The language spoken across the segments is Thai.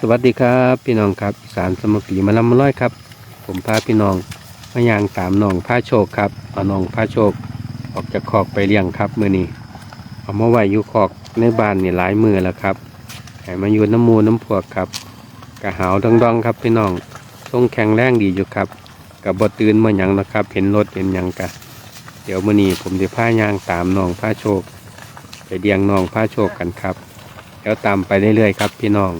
สวัสดีครับพี่น้องครับสารสมปีมาลำมาร้อยครับ ผมพาพี่น้องมายางตามน้องพาโชคครับเอาน้องพาโชค ออกจากคอกไปเลี้ยงครับมือนี้เอามาไว้อยู่คอกในบ้านนี่หลายมือแล้วครับให้มาอยู่น้ำมูน้ำพวกครับกระหาวดองๆครับพี่น้องทรงแข็งแรงดีอยู่ครับกับบตื่นมาหยังนะครับ เห็นรถเห็นหยังกะเดี๋ยวมือนี้ผมจะพายางตามน้องพาโชค ไปเลี้ยงน้องพาโชคกันครับ เดี๋ยวตามไปเรื่อยๆครับ พี่น้อง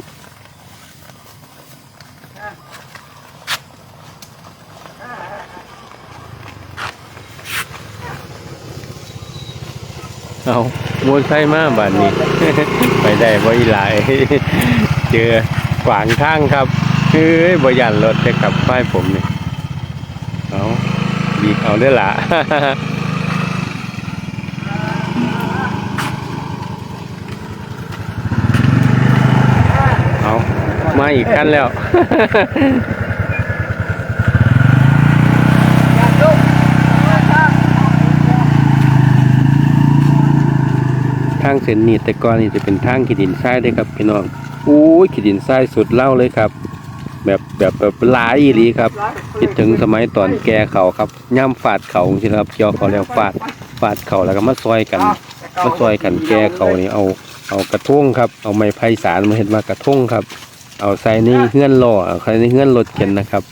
เอาวนไส้มาบ้านนี้ ไปได้บ่อีหลายเจอขวางทางครับเฮ้ยบ่ยันรถจะกลับป้ายผมนี่เอาบีเอาได้ละเอามาอีกขั้นแล้ว ทางเส้นนี้แต่ก่อนนี่จะเป็นทางขีดินทรายเด้อครับพี่น้องอู้ขีดินทรายสุดเล่าเลยครับ แบบแบบแบบหลายอีหลีครับคิดถึงสมัยตอนแก่เขาครับย่ำฟาดเขาใช่ไหมครับเกี่ยวเขาแล้วฟาดฟาดเขาแล้วก็มาซอยกันมาซอยกันแก่เขานี่เอาเอากระทงครับ เอาไม้ไผ่สารมาเห็นมากระทงครับ เอาใส่ในเฮื่อนล่อเอาใส่ในเฮื่อนรถเข็นนะครับ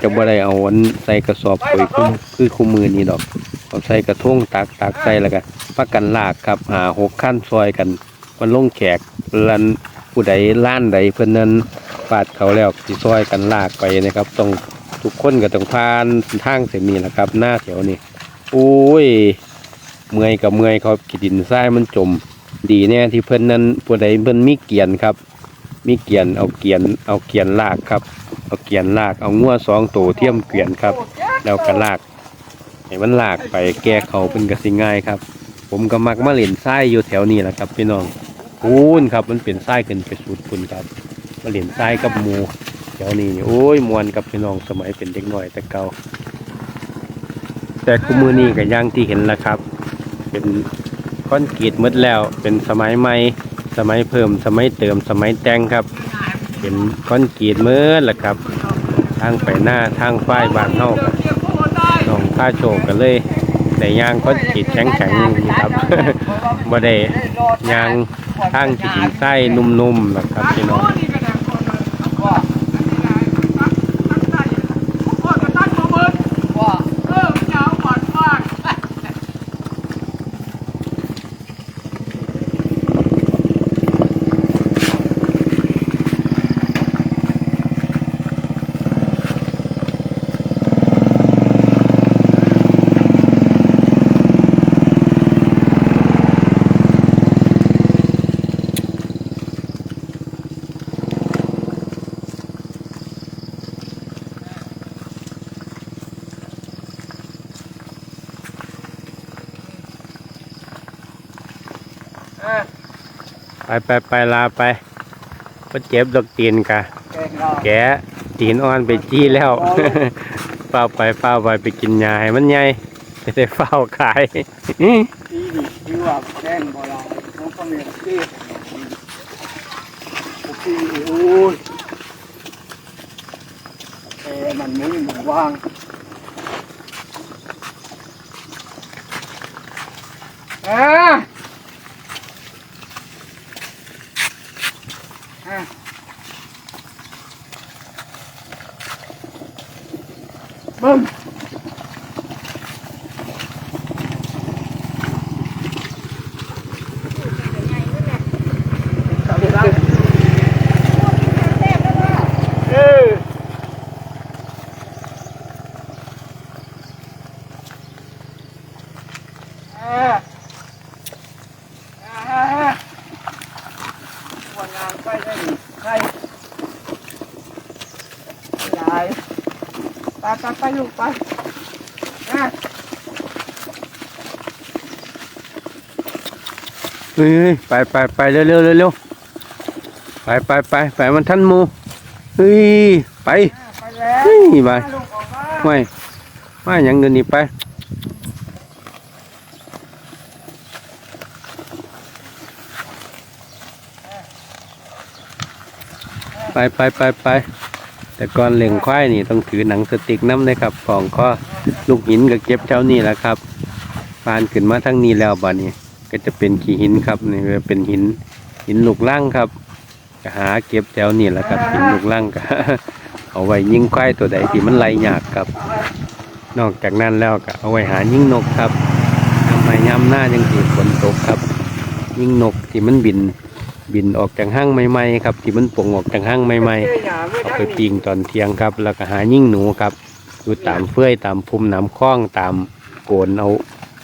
จะบ่ได้เอาอันใส่กระสอบปุ๋ยคุ้มคือคู่มือนี้ดอก เอาใส่กระทงตักตักใส่แล้วก็พักกันลากครับหาหกขั้นซอยกันมันลงแขกลันผู้ใดล้านใดเพิ่นนั้นฟาดเขาแล้วสิซอยกันลากไปนะครับต้องทุกคนก็ต้องผ่านทางเส้นนี้แหละครับ หน้าแถวนี้โอ้ยเมื่อยกับเมื่อยเขาขีดินทรายมันจม ดีแน่ที่เพิ่นนั้นผู้ใดเพิ่นมีเกียนครับ มีเกียนเอาเกียนเอาเกียนลากครับ เอาเกียนลากเอางัวสองตัวเทียมเกียนครับ แล้วก็ลาก ให้มันหลากไปแก้เขาเป็นกระสิง่ายครับ ผมก็มักมาเล่นทรายอยู่แถวนี้แหละครับพี่น้องพูนครับมันเป็นทรายขึ้นไปสูดปุ่นครับ มาเล่นทรายกับหมูแถวนี้นี่โอ้ยมวนกับพี่น้องสมัยเป็นเด็กหน่อยแต่เก่าแต่คุมือนี้ก็อย่างที่เห็นแล้วครับ เป็นคอนกรีตมดแล้วเป็นสมัยใหม่สมัยเพิ่มสมัยเติมสมัยแต่งครับ เป็นคอนกรีตมื่อแหละครับ ทางไปหน้าทางฝ้ายบานเฮาครับน้อง ผ้าโชกกันเลยแต่ยางคอนกรีตแข็งแข็งๆอยู่ครับบ่ได้ยางทั้งที่ดินไส้นุ่มๆนะครับพี่น้อง ไปไปไปลาไปก็เจ็บดอกตีนกะ แกะตีนอ่อนไปจี้แล้วเฝ้าไปเฝ้าไปไปกินยาให้มันใหญ่จะได้เฝ้าขายที่นี่ที่ว่าแจ้งบ่เราน้องก็มีที่ที่โอ้ยแต่มันไม่มันว่างอ่าอ่าเบิ้ม เอออ่าอ่าวันงานไปได้ดิใครยายไปไปไปลูกไปอะ เฮ้ยไปไปไปเร็วเร็วเร็วเร็วไปไปไปไปมันทันหมูเฮ้ยไปไปแล้วเฮ้ยไปลูกออกมาไม่ไม่หยังเดินนี่ไปไปไปไปไปแต่ก่อนเลี้ยงควายนี่ต้องถือหนังสติ๊กน้ำเลยครับฟองก็ลูกหินก็เก็บเจ้านี่แหละครับปานขึ้นมาทั้งนี้แล้วบัดนี้ ก็จะเป็นขี้หินครับนี่ก็เป็นหินหินลูกล่างครับก็หาเก็บแถวนี่แหละครับหินลูกล่างก็เอาไว้ยิงควายตัวใดที่มันไล่ยากครับ นอกจากนั้นแล้วก็เอาไว้หายิงนกครับทำไมย่ำหน้ายังสีฝนตกครับ ยิงนกที่มันบินบินออกจากห้างใหม่ๆครับ ที่มันป่งออกจากห้างใหม่ๆเอาไปปิงตอนเที่ยงครับ แล้วก็หายิงหนูครับ อยู่ตามเฟื่อยตามภูมิน้ำคลองตามโกนเอา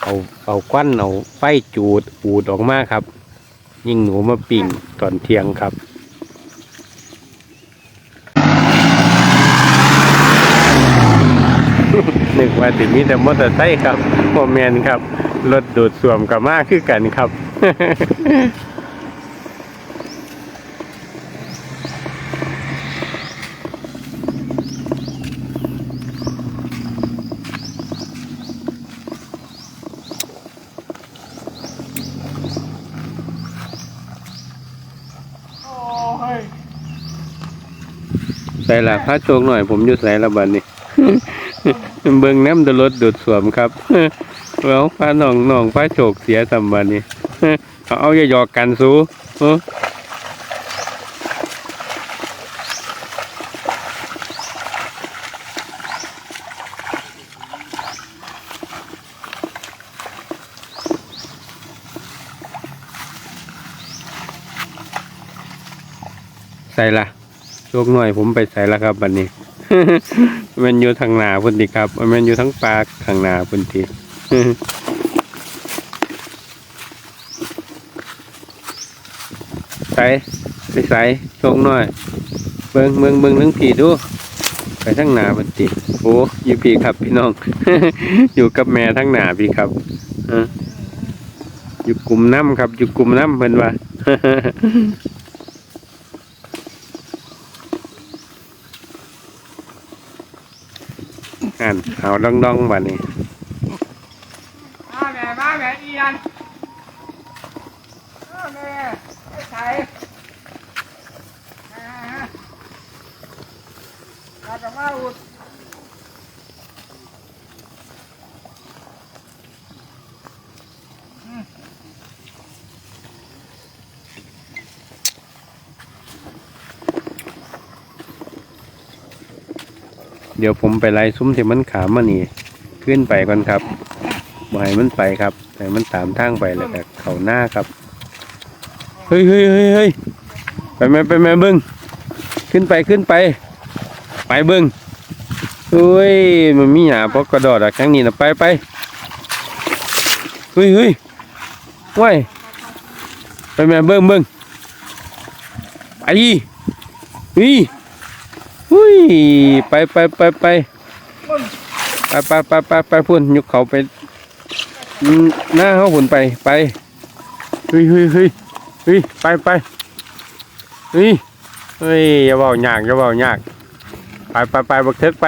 เอาเอาควันเอาไฟจูดอูดออกมาครับ ยิงหนูมาปิงตอนเที่ยงครับนึกว่าติมีแต่มอเตอร์ไซค์ครับโมเมนครับรถดูดส่วมกับมากคือกันครับ ส่ละพระโชคหน่อยผมอยู่ใส่ละบันนี่เบิ่งน้ำแตรถดูดสวมครับแล้วพระน้องน้องพระโชคเสียสัมบันนี่เอาเอาอย่าหยอกกันสู้เออใส่ละ โชคหน่อยผมไปใส่และครับบันนี้ มันอยู่ทางหนาพุ่นติครับ มันอยู่ทั้งปากทางหนาพุ่นติใส่ไปใส่โชคหน่อย เบิ่งเบิ่งเบิ่งทั้งผีดูไปทั้งหนาพุ่นติโอ้อยู่พี่ครับพี่น้อง อยู่กับแม่ทั้งหนาพี่ครับอออยู่กลุ่มน้ำครับ อยู่กลุ่มน้ำเพิ่นว่า อันเอาดองดองๆบัดนี้มาแม่มาแม่อีอันมาแม่ไอ้ไข่อ่าเราจะมาอุด ดี๋ยวผมไปไล่ซุ้มที่มันขามมานี่ขึ้นไปก่อนครับบ่ให้มันไปครับให้มันตามทางไปแล้วก็เขาหน้าครับเฮ้ยเฮ้ยเฮ้ยเฮ้ยไปแม่ไปแม่เบิ้งขึ้นไปขึ้นไป ไปเบิ้งเฮ้ยมันมีหยาเพราะกระโดดอะครั้งนี้นะไปไปเฮ้ยเฮ้ยว้ยไปแม่เบิ้งเบิ้งไปเุ้ยไปไปไปไปไปไปไปไปไปพุ่นยกเขาไปหน้าเขาพุ่นไปไปเฮ้ยเฮ้ยเฮ้ยเฮ้ยไปไปเฮ้ยเฮ้ยอย่าเบายากอย่าเบายากไปไปไปบักเท็กไป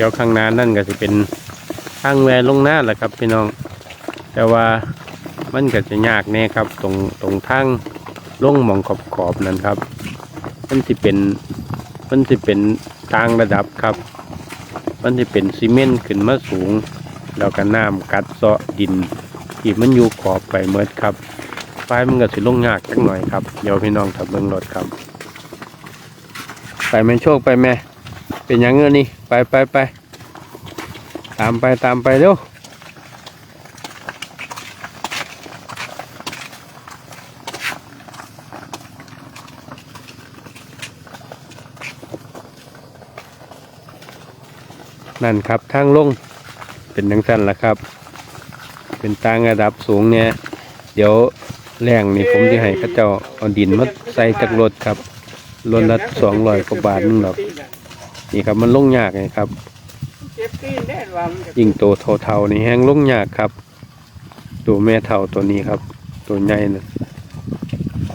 ดี๋ยวข้างหน้านั่นก็จะเป็นทางแวลงหน้าแหละครับพี่น้อง แต่ว่ามันก็จะยากแน่ครับ ตรงตรงทางลงมองขอบขอบนั่นครับ มันจะเป็นมันจะเป็นทางระดับครับ มันจะเป็นซีเมนต์ขึ้นมาสูง แล้วก็น้ำกัดเซาะดิน ที่มันอยู่ขอบไปเมื่อครับไฟมันก็สิลงยากจักหน่อยครับ เดี๋ยวพี่น้องถับเบิ้งรถครับ ไปแม่โชคไปแม่ เป็นยังเงี้ยนี่ ไปไปไปตามไปตามไปเร็วนั่นครับทางลงเป็นดังสั้นละครับ เป็นทางระดับสูงเนี่ย เดี๋ยวแรงนี่ผมจะให้ข้าเจ้าเอาดินมาใส่จากรถครับรถละสองร้อยกว่าบาทนึงหรอก นี่ครับมันลงยากไงครับเจ็บตีนแน่นว่ามันจะยิ่งโตเท่าๆนี่แห้งลงยากครับตัวแม่เท่าตัวนี้ครับ ตัวใหญ่นะ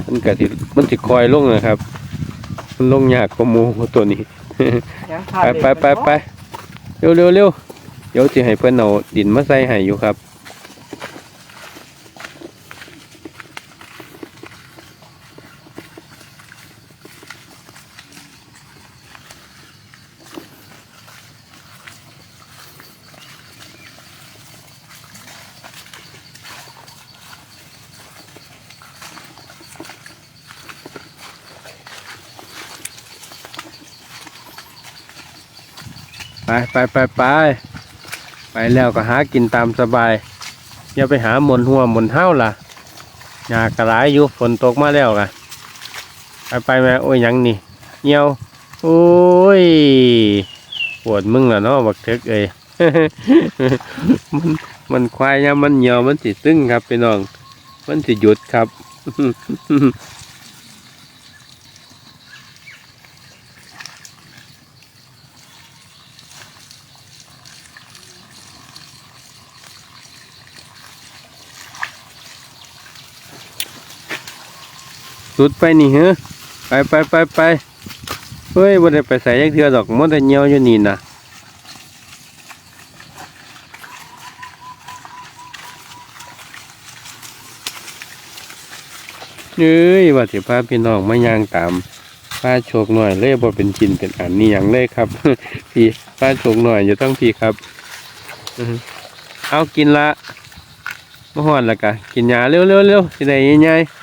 มันก็สิมันสิคอยลงนะครับ มันลงยากกว่าหมูตัวนี้ยังขาไปดไปไปไปเร็วเร็วเร็วเดี๋ยวจะให้เพื่อนเอาดินมาใส่ให้อยู่ครับ ไปไปไปไปไปแล้วก็หากินตามสบาย อย่าไปหาหมนหัวหมนเท้าล่ะหยากระไรอยู่ฝนตกมาแล้วกะไปไปแม่โอ้ยยังนี่เหี่ยวโอ้ยปวดมึงล้วเนาะบักเท็กเอ้ยมันมันควายเนี่ยมันเหี่ยวมันสิตึงครับพี่น้อง มันสิหยุดครับ สุดไปนี่เหรอไปไปไปไปเฮ้ยบ่ได้ไปใส่ยักเทือดอกมันแต่เหี่ยวอยู่นี่นะเอ้ยว่าสิพาพี่น้องมาย่างตามป้าโชคหน่อยเลยบ่เป็นจินเป็นอันนี่อย่างเลยครับ พี่ป้าโชคหน่อยอยู่ต้องพี่ครับเอากินละมาหอนละกะกินยาเร็วเร็วเร็วสิได้ใหญ่ๆ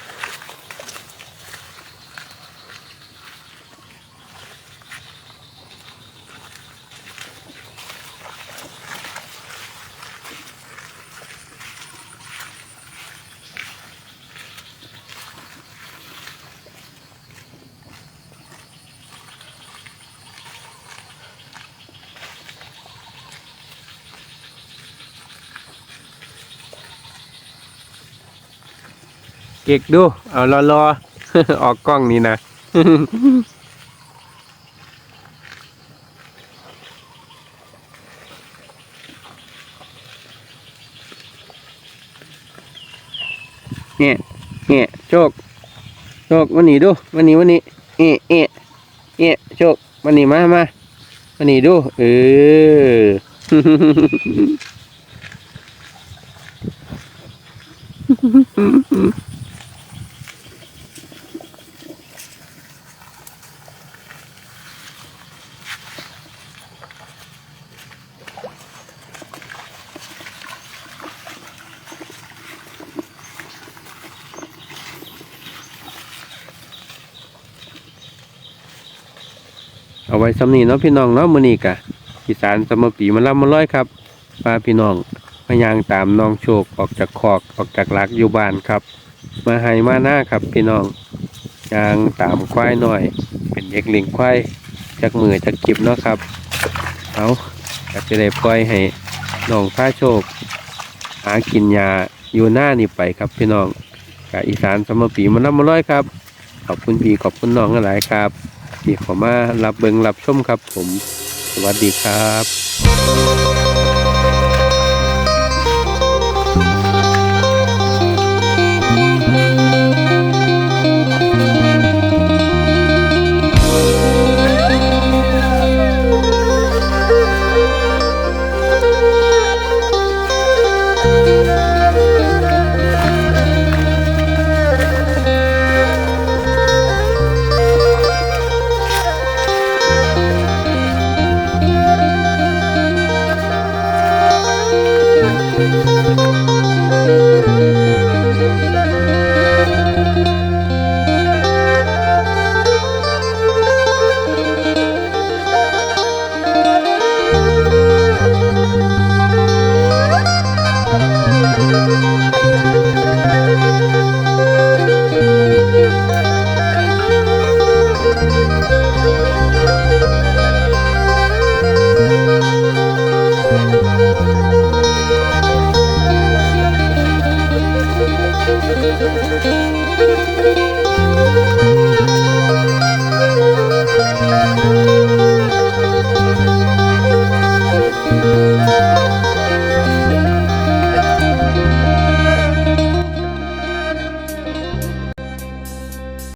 เก็กดู เอารอรอออกกล้องนี่นะ เนี่ยเนี่ยโชค โชควันนี้ดูวันนี้วันนี้เอะเอะเอะโชควันนี้มามาวันนี้ดูเออ สำนีเนาะพี่น้องเนาะมือนี้กะอีสานสมปีมันล่ำมาร้อยครับพาพี่น้องมายางตามน้องโชคออกจากคอกออกจากหลักอยู่บ้านครับ มาให้มาหน้าครับพี่น้องยางตามควายหน่อย เป็นเอกเลิงควายจากมือจากจิบเนาะครับเอาก็จะได้ปล่อยให้น้องพ้าโชค หากินยาอยู่หน้านี่ไปครับพี่น้องกะอีสานสมปีมันล่ำมาร้อยครับขอบคุณพี่ขอบคุณน้องหลายครับ ที่เขอมารับเบิงรับชมครับผม สวัสดีครับ